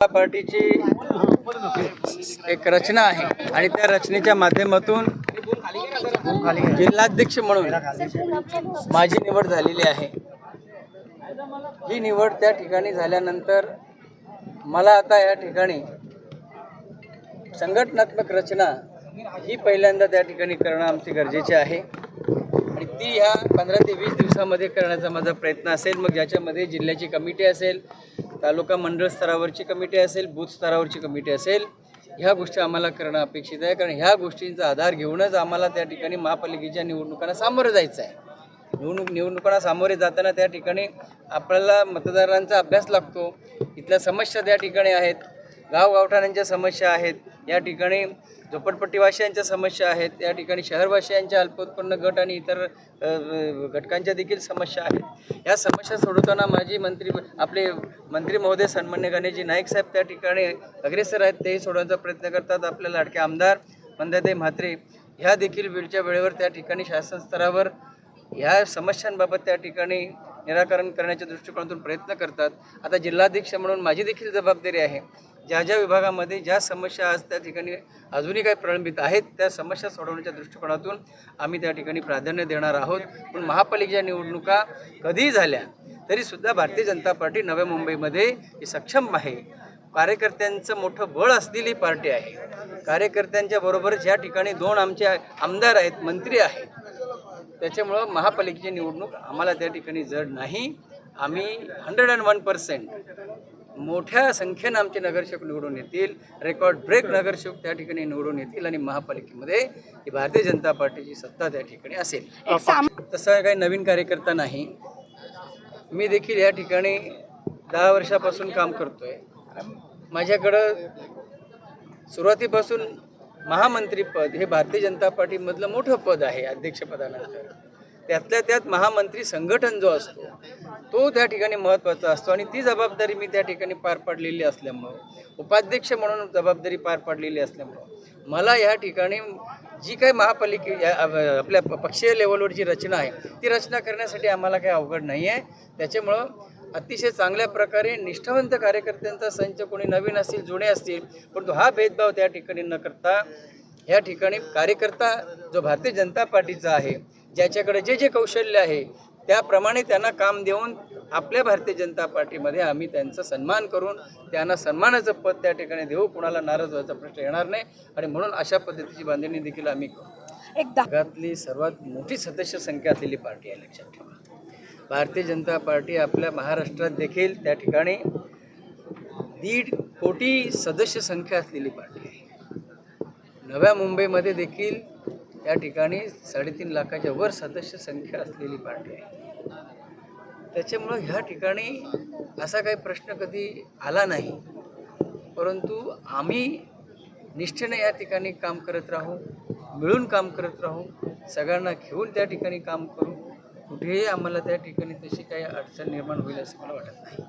पार्टीची एक रचना आहे आणि त्या रचनेच्या माध्यमातून जिल्हाध्यक्ष म्हणून माझी निवड झालेली आहे. ही निवड त्या ठिकाणी झाल्यानंतर मला आता या ठिकाणी संघटनात्मक रचना ही पहिल्यांदा त्या ठिकाणी करणं आमची गरजेचे आहे. आणि ती ह्या पंधरा ते वीस दिवसामध्ये करण्याचा माझा प्रयत्न असेल मग ज्याच्यामध्ये जिल्ह्याची कमिटी असेल तालुका मंडळ स्तरावरची कमिटी असेल बूथ स्तरावरची कमिटी असेल ह्या गोष्टी आम्हाला करणं अपेक्षित आहे. कारण ह्या गोष्टींचा आधार घेऊनच आम्हाला त्या ठिकाणी महापालिकेच्या निवडणुकांना सामोरं जायचं आहे. निवडणूक निवडणुकांना सामोरे जाताना त्या ठिकाणी आपल्याला मतदारांचा अभ्यास लागतो. इथल्या समस्या त्या ठिकाणी आहेत. गावगावठाण्यांच्या समस्या आहेत. या ठिकाणी झोपडपट्टीवासियांच्या समस्या आहेत या ठिकाणी शहरवासियांच्या अल्पोत्पन्न गट आणि इतर घटकांच्या देखील समस्या आहेत. या समस्या सोडवताना माजी मंत्री आपले मंत्री महोदय सन्मान्य गणेशजी नाईक साहेब त्या ठिकाणी अग्रेसर आहेत तेही सोडवण्याचा प्रयत्न करतात. आपले लाडके आमदार मंदाताई म्हात्रे ह्या देखील वेळच्या वेळेवर त्या ठिकाणी शासन स्तरावर ह्या समस्यांबाबत त्या ठिकाणी निराकरण करण्याच्या दृष्टिकोनातून प्रयत्न करतात. आता जिल्हाध्यक्ष म्हणून माझी देखील जबाबदारी आहे. ज्या ज्या विभागामध्ये ज्या समस्या आज त्या ठिकाणी अजूनही काही प्रलंबित आहेत त्या समस्या सोडवण्याच्या दृष्टिकोनातून आम्ही त्या ठिकाणी प्राधान्य देणार आहोत. पण महापालिकेच्या निवडणुका कधीही झाल्या तरीसुद्धा भारतीय जनता पार्टी नव्या मुंबईमध्ये सक्षम आहे. कार्यकर्त्यांचं मोठं बळ असलेली पार्टी आहे. कार्यकर्त्यांच्या बरोबर ज्या ठिकाणी दोन आमचे आमदार आहेत मंत्री आहेत. त्याच्यामुळं महापालिकेची निवडणूक आम्हाला त्या ठिकाणी जड नाही. आम्ही हंड्रेड अँड वन पर्सेंट मोठ्या संख्येनं आमचे नगरसेवक निवडून येतील. रेकॉर्ड ब्रेक नगरसेवक त्या ठिकाणी निवडून येतील आणि महापालिकेमध्ये ही भारतीय जनता पार्टीची सत्ता त्या ठिकाणी असेल. तसं काही नवीन कार्यकर्ता नाही. मी देखील या ठिकाणी दहा वर्षापासून काम करतोय. माझ्याकडं सुरुवातीपासून महामंत्रीपद हे भारतीय जनता पार्टीमधलं मोठं पद आहे अध्यक्षपदानंतर. त्यातल्या त्यात महामंत्री संघटन जो असतो तो त्या ठिकाणी महत्त्वाचा असतो आणि ती जबाबदारी मी त्या ठिकाणी पार पाडलेली असल्यामुळं उपाध्यक्ष म्हणून जबाबदारी पार पाडलेली असल्यामुळं मला या ठिकाणी जी काही महापालिके या- आपल्या पक्षीय लेवलवर जी रचना आहे ती रचना करण्यासाठी आम्हाला काही अवघड नाही आहे त्याच्यामुळं अतिशय चांगल्या प्रकारे निष्ठावंत कार्यकर्त्यांचा संच कोणी नवीन असतील जुने असतील परंतु हा भेदभाव त्या ठिकाणी न करता या ठिकाणी कार्यकर्ता जो भारतीय जनता पार्टीचा आहे ज्याच्याकडे जे जे कौशल्य आहे त्याप्रमाणे त्यांना काम देऊन आपल्या भारतीय जनता पार्टीमध्ये आम्ही त्यांचा सन्मान करून त्यांना सन्मानाचं पद त्या ठिकाणी देऊ कुणाला नाराज व्हायचा प्रश्न येणार नाही आणि म्हणून अशा पद्धतीची बांधणी देखील आम्ही करू एकदा जगातली सर्वात मोठी सदस्य संख्या असलेली पार्टी आहे लक्षात ठेवा. भारतीय जनता पार्टी आपल्या महाराष्ट्रात देखील त्या ठिकाणी दीड कोटी सदस्य संख्या असलेली पार्टी आहे. नव्या मुंबईमध्ये देखील त्या ठिकाणी साडेतीन लाखाच्या वर सदस्य संख्या असलेली पार्टी आहे. त्याच्यामुळं ह्या ठिकाणी असा काही प्रश्न कधी आला नाही. परंतु आम्ही निष्ठेने या ठिकाणी काम करत राहू मिळून काम करत राहू सगळ्यांना घेऊन त्या ठिकाणी काम करू. कुठेही आम्हाला त्या ठिकाणी तशी काही अडचण निर्माण होईल असं मला वाटत नाही.